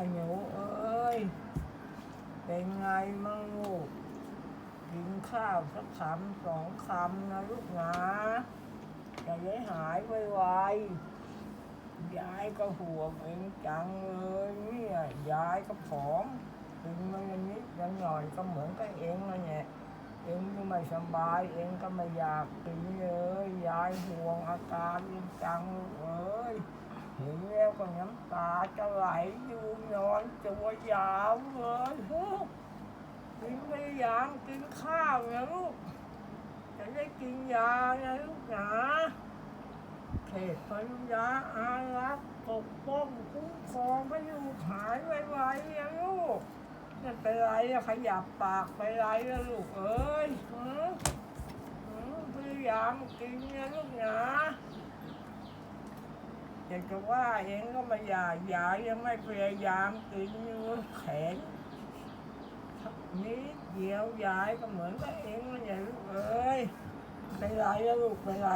อ้หนูเอ้ย เป็นไงมั่งลูกกินข้าวสักคำสองคำนะลูกนะจะได้หายไวๆยายก็ห่วงเองจังเลยเนี่ยยายก็ผอมกินมาอย่งนี้ยังหน่อยก็เหมือนกับเองนะเนี่ยเองก็ไม่สบายเองก็ไม่อยากกินเลยยายห่วงอาการเองจังเอ้ย เห็นแล้วก็น้ำตาจะไหลอยู่นอนตัวยาวเลยกินไม่ยางกินข้าวนะลูกจะได้กินยานะลูกนะเขตพันยาอารักปกป้องคุ้มครองให้ลูกหายไวๆนะลูกไม่นเป็นไรอะขยับปากไปไรนะลูกเอ้ยหือหือพยายามกินนะลูกนะ อยากจะว่าเองก็ไม่อยากยายยังไม่พยายามกินอยู่แขนนิดเดียวยายก็เหมือนกับเองนั่นแหละลูกเอ้ยเป็นไรแล้วลูกเป็นไร